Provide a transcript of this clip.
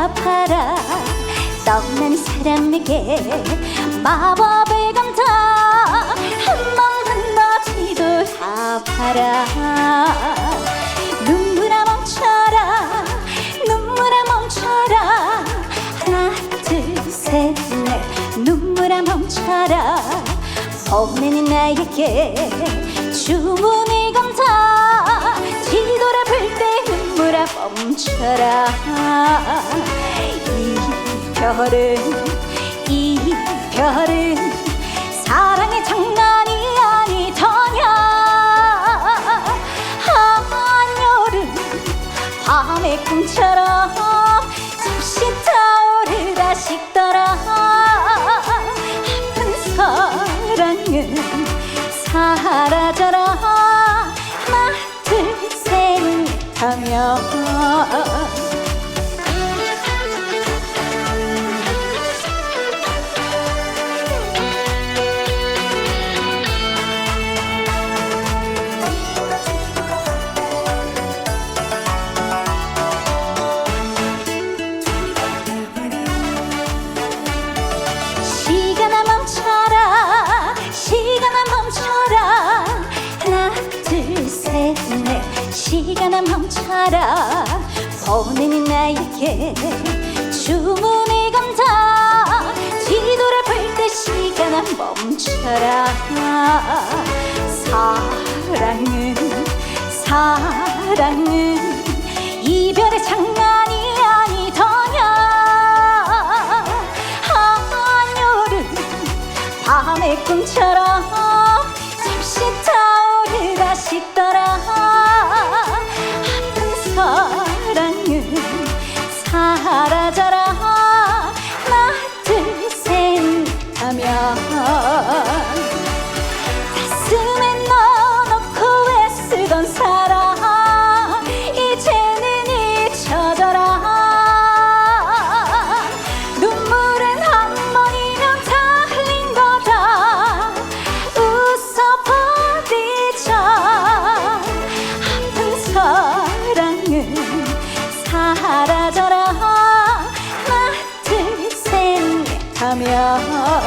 아파라. 떠난 사람 에게 마법을 감다 한번 건너지도 아파라. 눈물아 멈춰라. 눈물아 멈춰라. 하나 둘셋넷. 눈물아 멈춰라. 보내는 나에게 멈춰라. 이 별은 이 별은 사랑의 장난이 아니더냐. 한여름 밤의 꿈처럼 잠시 타오르다 식더라 둘 멈춰라. 보내는 나에게 주문을 감다 뒤돌아 볼 때 시간아 멈춰라. 사랑은 사랑은 이별의 장난이 아니더냐. 한여름 밤의 꿈처럼 가슴에 넣어놓고 애쓰던 사랑 이제는 잊혀져라. 눈물은 한 번이면 다 흘린 거다. 웃어 버리자. 아픈 사랑은 사라져라. 하나 둘셋 하며 하나